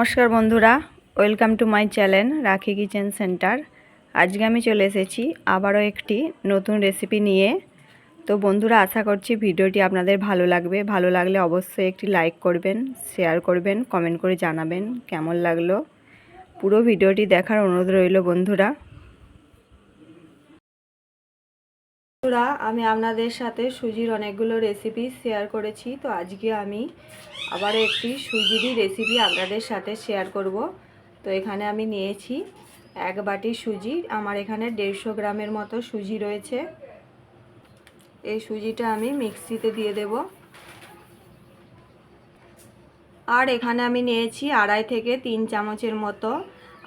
নমস্কার বন্ধুরা, welcome to my channel Rakhi kitchen centre. আজকে আমি চলে এসেছি আবারও একটি নতুন রেসিপি নিয়ে। তো বন্ধুরা, আশা করছি ভিডিওটি আপনাদের ভালো লাগবে। ভালো লাগলে অবশ্যই একটি লাইক করবেন, শেয়ার করবেন, কমেন্ট করে জানাবেন কেমন লাগল। পুরো ভিডিওটি দেখার অনুরোধ রইল বন্ধুরা। বন্ধুরা, আমি আপনাদের সাথে সুজির অনেকগুলো রেসিপি শেয়ার করেছি। তো আজকে আমি আবার একটি সুজিরই রেসিপি আপনাদের সাথে শেয়ার করব। তো এখানে আমি নিয়েছি এক বাটি সুজি। আমার এখানে দেড়শো গ্রামের মতো সুজি রয়েছে। এই সুজিটা আমি মিক্সিতে দিয়ে দেব। আর এখানে আমি নিয়েছি আড়াই থেকে তিন চামচের মতো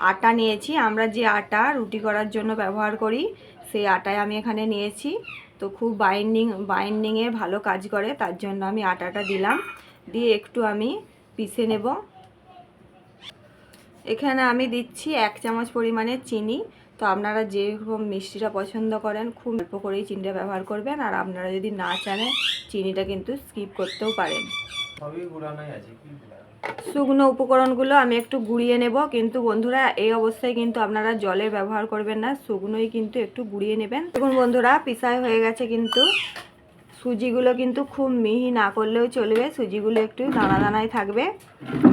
আটা নিয়েছি। আমরা যে আটা রুটি করার জন্য ব্যবহার করি সেই আটায় আমি এখানে নিয়েছি। তো খুব বাইন্ডিং বাইন্ডিংয়ে ভালো কাজ করে, তার জন্য আমি আটাটা দিলাম। দিয়ে একটু আমি পিষে নেব। এখানে আমি দিচ্ছি এক চামচ পরিমাণে চিনি। তো আপনারা যেরকম মিষ্টিটা পছন্দ করেন, খুব অল্প করেই চিনিটা ব্যবহার করবেন। আর আপনারা যদি না চানে, চিনিটা কিন্তু স্কিপ করতেও পারেন। সবই আছে শুকনো উপকরণগুলো আমি একটু গুঁড়িয়ে নেব। কিন্তু বন্ধুরা, এই অবস্থায় কিন্তু আপনারা জলের ব্যবহার করবেন না, শুকনোই কিন্তু একটু গুঁড়িয়ে নেবেন। দেখুন বন্ধুরা, পিসায় হয়ে গেছে কিন্তু। সুজিগুলো কিন্তু খুব মিহি না করলেও চলবে, সুজিগুলো একটু দানা দানায় থাকবে।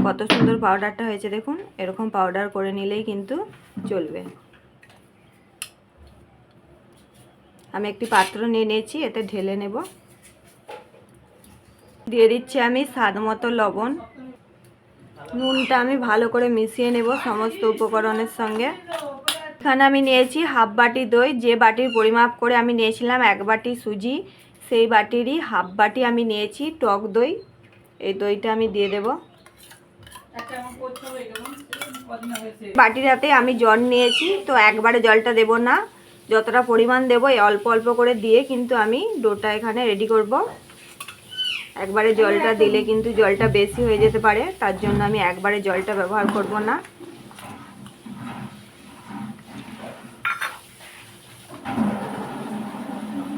কত সুন্দর পাউডারটা হয়েছে দেখুন, এরকম পাউডার করে নিলেই কিন্তু চলবে। আমি একটি পাত্র নিয়ে নিয়েছি, এতে ঢেলে নেব। দিয়ে দিচ্ছি আমি স্বাদ মতো লবণ। নুনটা আমি ভালো করে মিশিয়ে নেব সমস্ত উপকরণের সঙ্গে। এখানে আমি নিয়েছি হাফ বাটি দই, যে বাটির পরিমাপ করে আমি নিয়েছিলাম এক বাটি সুজি, সেই বাটিরই হাফ বাটি আমি নিয়েছি টক দই। এই দইটা আমি দিয়ে দেব। বাটিটাতে আমি জল নিয়েছি, তো একবারে জলটা দেব না। যতটা পরিমাণ দেবো অল্প অল্প করে দিয়ে কিন্তু আমি ডোটা এখানে রেডি করব। একবারে জলটা দিলে কিন্তু জলটা বেশি হয়ে যেতে পারে তার জন্য আমি একবারে জলটা ব্যবহার করব না।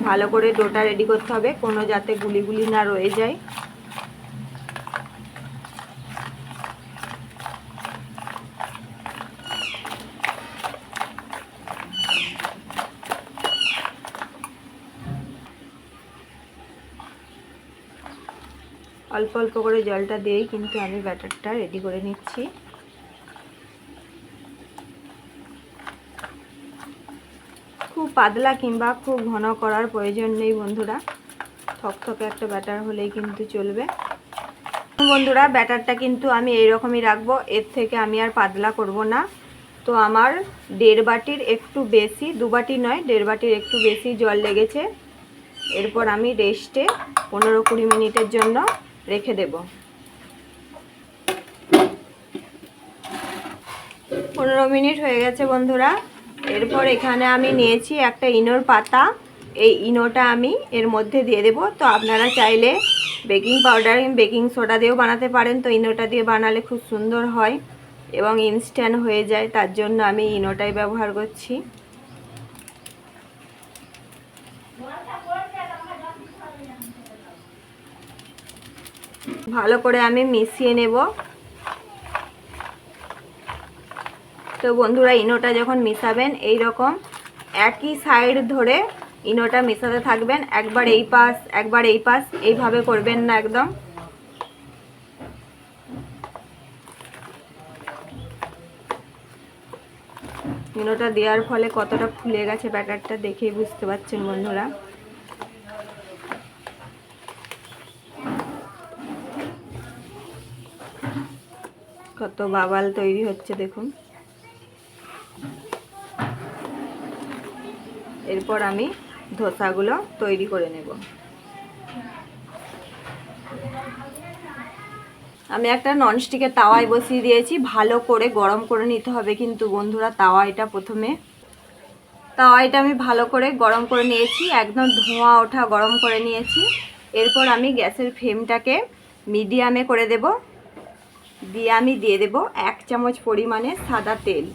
ভালো করে ডোটা রেডি করতে হবে কোনো যাতে গুলিগুলি গুলি না রয়ে যায়। অল্প অল্প করে জলটা দিয়েই কিন্তু আমি ব্যাটারটা রেডি করে নিচ্ছি। খুব পাতলা কিংবা খুব ঘন করার প্রয়োজন নেই বন্ধুরা। থকথকে একটা ব্যাটার হলেই কিন্তু চলবে। বন্ধুরা, ব্যাটারটা কিন্তু আমি এইরকমই রাখব, এর থেকে আমি আর পাতলা করব না। তো আমার দেড় বাটির একটু বেশি, দু বাটি নয়, দেড় বাটির একটু বেশি জল লেগেছে। এরপর আমি রেস্টে পনেরো কুড়ি মিনিটের জন্য রেখে দেব। পনেরো মিনিট হয়ে গেছে বন্ধুরা। এরপর এখানে আমি নিয়েছি একটা ইনোর পাতা। এই ইনোটা আমি এর মধ্যে দিয়ে দেব। তো আপনারা চাইলে বেকিং পাউডার, বেকিং সোডা দিয়েও বানাতে পারেন। তো ইনোটা দিয়ে বানালে খুব সুন্দর হয় এবং ইনস্ট্যান্ট হয়ে যায়। তার জন্য আমি ইনোটাই ব্যবহার করছি। ভালো করে আমি মিশিয়ে নেব। তো বন্ধুরা, ইনোটা যখন মিশাবেন এই রকম একই সাইড ধরে ইনোটা মেশাতে থাকবেন। একবার এই পাশ, একবার এই পাশ, এইভাবে করবেন না একদম। ইনোটা দেওয়ার ফলে কতটা ফুলে গেছে ব্যাটারটা দেখেই বুঝতে পারছেন বন্ধুরা। কত বাবাল তৈরি হচ্ছে, দেখুন। এরপর আমি ধোসাগুলো তৈরি করে নেব। আমি একটা ননস্টিকের তাওয়ায় বসিয়ে দিয়েছি, ভালো করে গরম করে নিতে হবে কিন্তু বন্ধুরা, তাওয়াইটা প্রথমে। তাওয়াইটা আমি ভালো করে গরম করে নিয়েছি, একদম ধোঁয়া ওঠা গরম করে নিয়েছি। এরপর আমি গ্যাসের ফ্লেমটাকে মিডিয়ামে করে দেব। দিয়ে আমি দিয়ে দেব এক চামচ পরিমাণে সাদা তেল।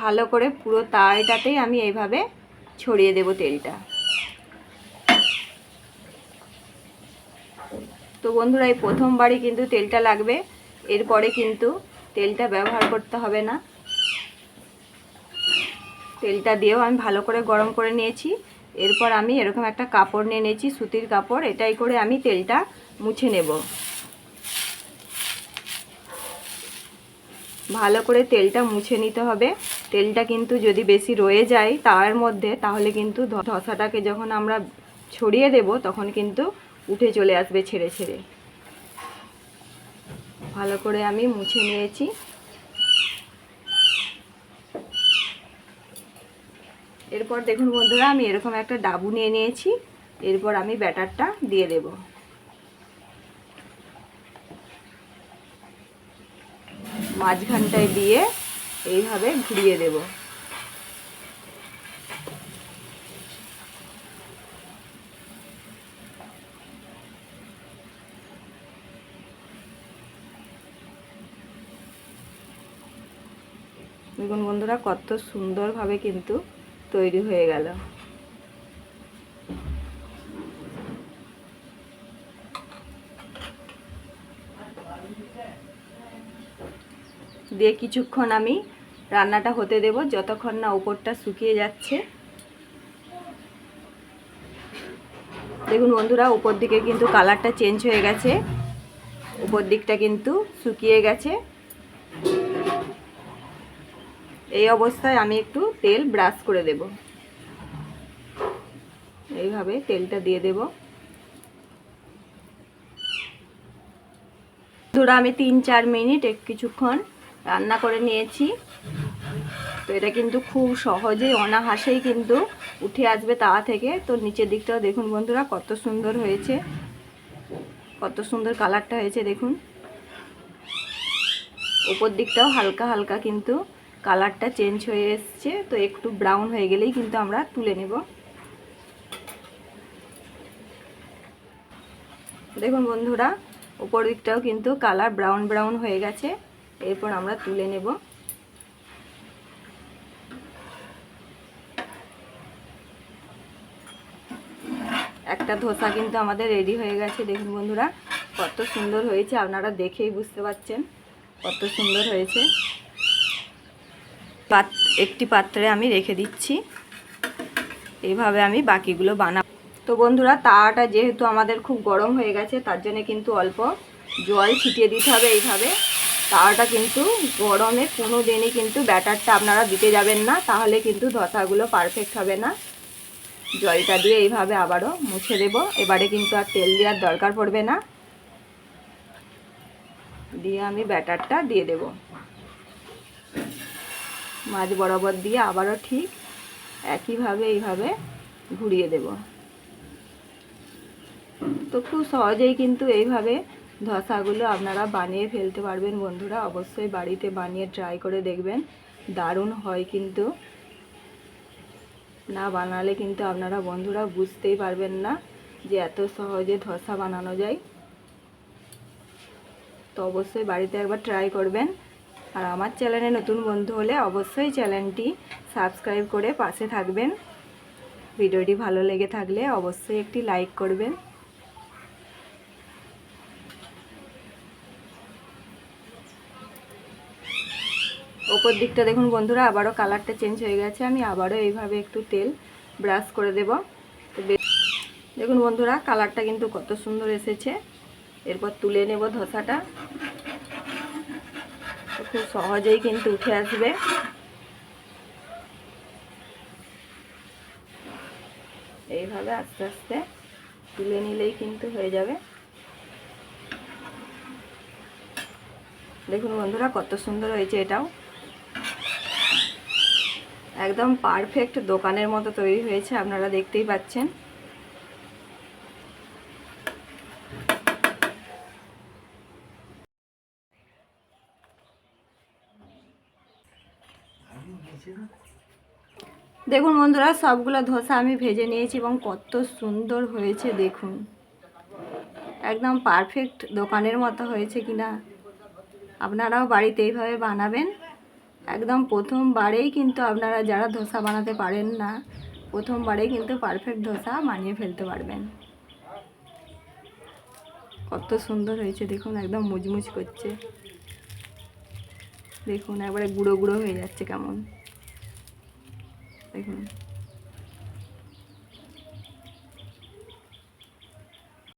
ভালো করে পুরো তাওয়াটাতেই আমি এইভাবে ছড়িয়ে দেব তেলটা। তো বন্ধুরা, এই প্রথমবারই কিন্তু তেলটা লাগবে, এরপরে কিন্তু তেলটা ব্যবহার করতে হবে না। তেলটা দিয়েও আমি ভালো করে গরম করে নিয়েছি। এরপর আমি এরকম একটা কাপড় নিয়ে নিয়েছি, সুতির কাপড়। এটাই করে আমি তেলটা মুছে নেব। ভালো করে তেলটা মুছে নিতে হবে। তেলটা কিন্তু যদি বেশি রয়ে যায় তাওয়ার মধ্যে, তাহলে কিন্তু ধসাটাকে যখন আমরা ছড়িয়ে দেব, তখন কিন্তু উঠে চলে আসবে ছেড়ে ছেড়ে। ভালো করে আমি মুছে নিয়েছি। এরপর দেখুন বন্ধুরা, আমি এরকম একটা ডাবু নিয়ে নিয়েছি। এরপর আমি ব্যাটারটা দিয়ে দেব। মাঝখানটায় দিয়ে এইভাবে ঘুরিয়ে দেব। দেখুন বন্ধুরা, কত সুন্দরভাবে কিন্তু তৈরি হয়ে গেল। দিয়ে কিছুক্ষণ আমি রান্নাটা হতে দেব, যতক্ষণ না উপরটা শুকিয়ে যাচ্ছে। দেখুন বন্ধুরা, উপর দিকে কিন্তু কালারটা চেঞ্জ হয়ে গেছে। উপর দিকটা কিন্তু শুকিয়ে গেছে। এই অবস্থায় আমি একটু তেল ব্রাশ করে দেব। এইভাবে তেলটা দিয়ে দেব। ধরো আমি তিন চার মিনিট এক কিছুক্ষণ রান্না করে নিয়েছি। তো এটা কিন্তু খুব সহজেই অনাহাসেই কিন্তু উঠে আসবে তা থেকে। তো নিচের দিকটাও দেখুন বন্ধুরা, কত সুন্দর হয়েছে। কত সুন্দর কালারটা হয়েছে দেখুন। উপর দিকটাও হালকা হালকা কিন্তু কালারটা চেঞ্জ হয়ে এসছে, তো একটু ব্রাউন হয়ে গেলেই কিন্তু আমরা তুলে নেব। দেখুন বন্ধুরা উপর দিকটাও কিন্তু কালার ব্রাউন ব্রাউন হয়ে গেছে, এরপর আমরা তুলে নেব। একটা ধোসা কিন্তু আমাদের রেডি হয়ে গেছে, দেখুন বন্ধুরা, কত সুন্দর হয়েছে, আপনারা দেখেই বুঝতে পারছেন কত সুন্দর হয়েছে। পাত, একটি পাত্রে আমি রেখে দিচ্ছি। এইভাবে আমি বাকিগুলো বানাবো তো বন্ধুরা, তাওয়াটা যেহেতু আমাদের খুব গরম হয়ে গেছে, তার জন্য কিন্তু অল্প জল ছিটিয়ে দিতে হবে এইভাবে। তাওয়াটা কিন্তু গরমে কোনো দিনই কিন্তু ব্যাটারটা আপনারা দিতে যাবেন না, তাহলে কিন্তু ধসাগুলো পারফেক্ট হবে না। জলটা দিয়ে এইভাবে আবারও মুছে দেব। এবারে কিন্তু আর তেল দেওয়ার দরকার পড়বে না। দিয়ে আমি ব্যাটারটা দিয়ে দেবো। মাছ বরাবর দিয়ে আবারও ঠিক একইভাবে, এইভাবে ঘুরিয়ে দেব। তো খুব সহজেই কিন্তু এইভাবে ধসাগুলো আপনারা বানিয়ে ফেলতে পারবেন বন্ধুরা। অবশ্যই বাড়িতে বানিয়ে ট্রাই করে দেখবেন, দারুণ হয় কিন্তু। না বানালে কিন্তু আপনারা বন্ধুরা বুঝতেই পারবেন না যে এত সহজে ধসা বানানো যায়। তো অবশ্যই বাড়িতে একবার ট্রাই করবেন। আর আমার চ্যানেলে নতুন বন্ধু হলে অবশ্যই চ্যানেলটি সাবস্ক্রাইব করে পাশে থাকবেন। ভিডিওটি ভালো লেগে থাকলে অবশ্যই একটি লাইক করবেন। ওপর দিকটা দেখুন বন্ধুরা, আবারও কালারটা চেঞ্জ হয়ে গেছে। আমি আবারও এইভাবে একটু তেল ব্রাশ করে দেব। তো দেখুন বন্ধুরা, কালারটা কিন্তু কত সুন্দর এসেছে। এরপর তুলে নেব ধসাটা। খুব সহজেই কিন্তু উঠে আসবে। এইভাবে আস্তে আস্তে তুলে নিলেই কিন্তু হয়ে যাবে। দেখুন বন্ধুরা, কত সুন্দর হয়েছে এটাও। একদম পারফেক্ট দোকানের মতো তৈরি হয়েছে, আপনারা দেখতেই পাচ্ছেন। দেখুন বন্ধুরা, সবগুলো ধোসা আমি ভেজে নিয়েছি এবং কত সুন্দর হয়েছে দেখুন। একদম পারফেক্ট দোকানের মতো হয়েছে কিনা। আপনারাও বাড়িতে এইভাবে বানাবেন। একদম প্রথমবারেই কিন্তু আপনারা যারা ধোসা বানাতে পারেন না, প্রথমবারেই কিন্তু পারফেক্ট ধোসা বানিয়ে ফেলতে পারবেন। কত সুন্দর হয়েছে দেখুন, একদম মুচমুচ করছে। দেখুন একবারে গুঁড়ো গুঁড়ো হয়ে যাচ্ছে কেমন। দেখুন।